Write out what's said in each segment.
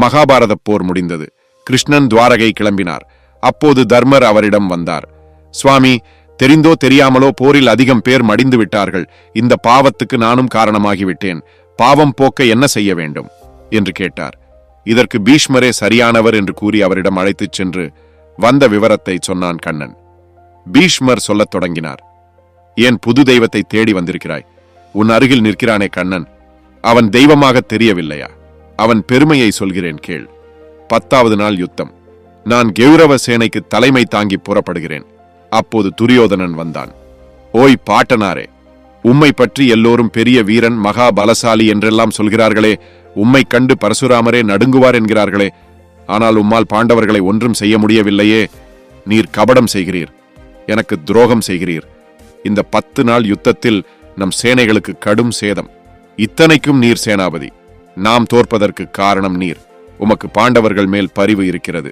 மகாபாரத போர் முடிந்தது. கிருஷ்ணன் துவாரகை கிளம்பினார். அப்போது தர்மர் அவரிடம் வந்தார். சுவாமி தெரிந்தோ தெரியாமலோ போரில் அதிகம் பேர் மடிந்து விட்டார்கள். இந்த பாவத்துக்கு நானும் காரணமாகிவிட்டேன். பாவம் போக்க என்ன செய்ய வேண்டும்? என்று கேட்டார். இதற்கு பீஷ்மரே சரியானவர் என்று கூறி அவரிடம் அழைத்துச் சென்று வந்த விவரத்தை சொன்னான் கண்ணன். பீஷ்மர் சொல்லத் தொடங்கினார். ஏன் புது தெய்வத்தை தேடி வந்திருக்கிறாய்? உன் அருகில் நிற்கிறானே கண்ணன். அவன் தெய்வமாக தெரியவில்லையா? அவன் பெருமையை சொல்கிறேன் கேள். பத்தாவது நாள் யுத்தம். நான் கெளரவ சேனைக்கு தலைமை தாங்கி புறப்படுகிறேன். அப்போது துரியோதனன் வந்தான். ஓய் பாட்டனாரே உம்மை பற்றி எல்லோரும் பெரிய வீரன் மகா பலசாலி என்றெல்லாம் சொல்கிறார்களே உம்மை கண்டு பரசுராமரே நடுங்குவார் என்கிறார்களே ஆனால் உம்மால் பாண்டவர்களை ஒன்றும் செய்ய முடியவில்லையே நீர் கபடம் செய்கிறீர் எனக்கு துரோகம் செய்கிறீர். இந்த பத்து நாள் யுத்தத்தில் நம் சேனைகளுக்கு கடும் சேதம். இத்தனைக்கும் நீர் சேனாபதி. நாம் தோற்பதற்கு காரணம் நீர். உமக்கு பாண்டவர்கள் மேல் பரிவு இருக்கிறது.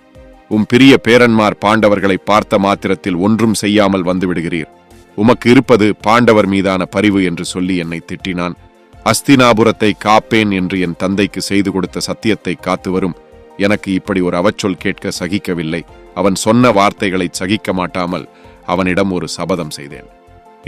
உம் பிரிய பேரன்மார் பாண்டவர்களை பார்த்த மாத்திரத்தில் ஒன்றும் செய்யாமல் வந்து விடுகிறீர் உமக்கு இருப்பது பாண்டவர் மீதான பரிவு என்று சொல்லி என்னை திட்டினான். அஸ்தினாபுரத்தை காப்பேன் என்று என் தந்தைக்கு செய்து கொடுத்த சத்தியத்தை காத்து வரும். எனக்கு இப்படி ஒரு அவச்சொல் கேட்க சகிக்கவில்லை. அவன் சொன்ன வார்த்தைகளை சகிக்க மாட்டாமல் அவனிடம் ஒரு சபதம் செய்தேன்.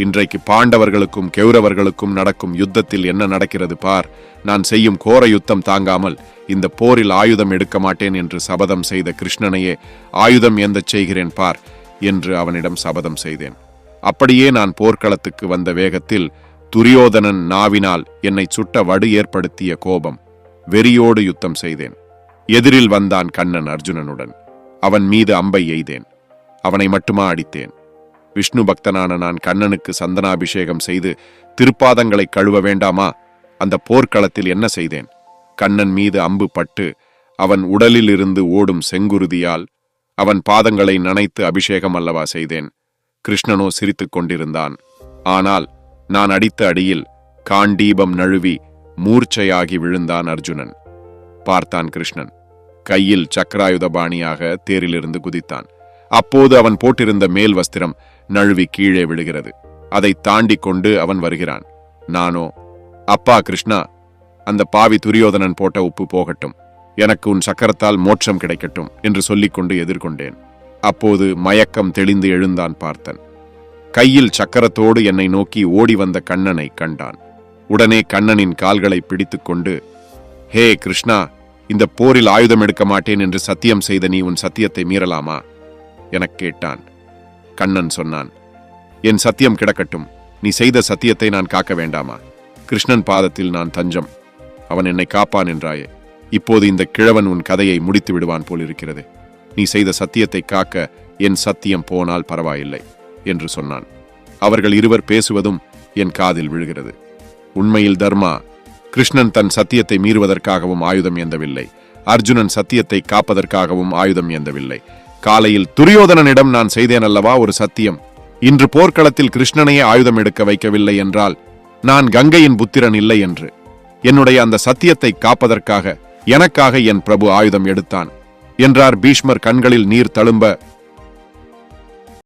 இன்றைக்கு பாண்டவர்களுக்கும் கெௌரவர்களுக்கும் நடக்கும் யுத்தத்தில் என்ன நடக்கிறது பார்? நான் செய்யும் கோர யுத்தம் தாங்காமல் இந்த போரில் ஆயுதம் எடுக்க மாட்டேன் என்று சபதம் செய்த கிருஷ்ணனையே ஆயுதம் ஏந்தச் செய்கிறேன் பார் என்று அவனிடம் சபதம் செய்தேன். அப்படியே நான் போர்க்களத்துக்கு வந்த வேகத்தில் துரியோதனன் நாவினால் என்னை சுட்ட வடு ஏற்படுத்திய கோபம் வெறியோடு யுத்தம் செய்தேன். எதிரில் வந்தான் கண்ணன் அர்ஜுனனுடன். அவன் மீது அம்பை எய்தேன். அவனை மட்டுமா அடித்தேன். விஷ்ணு பக்தனான நான் கண்ணனுக்கு சந்தனாபிஷேகம் செய்து திருப்பாதங்களை கழுவ வேண்டாமா? அந்த போர்க்களத்தில் என்ன செய்தேன்? கண்ணன் மீது அம்பு பட்டு அவன் உடலில் இருந்து ஓடும் செங்குருதியால் அவன் பாதங்களை நனைத்து அபிஷேகம் அல்லவா செய்தேன். கிருஷ்ணனோ சிரித்துக் கொண்டிருந்தான். ஆனால் நான் அடித்த அடியில் காண்டீபம் நழுவி மூர்ச்சையாகி விழுந்தான் அர்ஜுனன். பார்த்தான் கிருஷ்ணன். கையில் சக்கராயுதபாணியாக தேரிலிருந்து குதித்தான். அப்போது அவன் போட்டிருந்த மேல் வஸ்திரம் நழுவி கீழே விழுகிறது. அதை தாண்டி கொண்டு அவன் வருகிறான். நானோ அப்பா கிருஷ்ணா அந்த பாவி துரியோதனன் போட்ட உப்பு போகட்டும். எனக்கு உன் சக்கரத்தால் மோட்சம் கிடைக்கட்டும் என்று சொல்லிக்கொண்டு எதிர்கொண்டேன். அப்போது மயக்கம் தெளிந்து எழுந்தான் பார்த்தன். கையில் சக்கரத்தோடு என்னை நோக்கி ஓடி வந்த கண்ணனை கண்டான். உடனே கண்ணனின் கால்களை பிடித்துக்கொண்டு ஹே கிருஷ்ணா இந்த போரில் ஆயுதம் எடுக்க மாட்டேன் என்று சத்தியம் செய்த நீ உன் சத்தியத்தை மீறலாமா? எனக் கேட்டான். கண்ணன் சொன்னான் என் சத்தியம் கிடக்கட்டும். நீ செய்த சத்தியத்தை நான் காக்க வேண்டாமா? கிருஷ்ணன் பாதத்தில் நான் தஞ்சம். அவன் என்னை காப்பான் என்றாயே. இப்போது இந்த கிழவன் உன் கதையை முடித்து விடுவான் போலிருக்கிறது. நீ செய்த சத்தியத்தை காக்க என் சத்தியம் போனால் பரவாயில்லை என்று சொன்னான். அவர்கள் இருவர் பேசுவதும் என் காதில் விழுகிறது. உண்மையில் தர்மா கிருஷ்ணன் தன் சத்தியத்தை மீறுவதற்காகவும் ஆயுதம் ஏந்தவில்லை. அர்ஜுனன் சத்தியத்தை காப்பதற்காகவும் ஆயுதம் ஏந்தவில்லை. காலையில் துரியோதனனிடம் நான் செய்தேன் அல்லவா ஒரு சத்தியம்? இன்று போர்க்களத்தில் கிருஷ்ணனையே ஆயுதம் எடுக்க வைக்கவில்லை என்றால் நான் கங்கையின் புத்திரன் இல்லை என்று. என்னுடைய அந்த சத்தியத்தை காப்பதற்காக எனக்காக என் பிரபு ஆயுதம் எடுத்தான். என்றார் பீஷ்மர் கண்களில் நீர் தழும்ப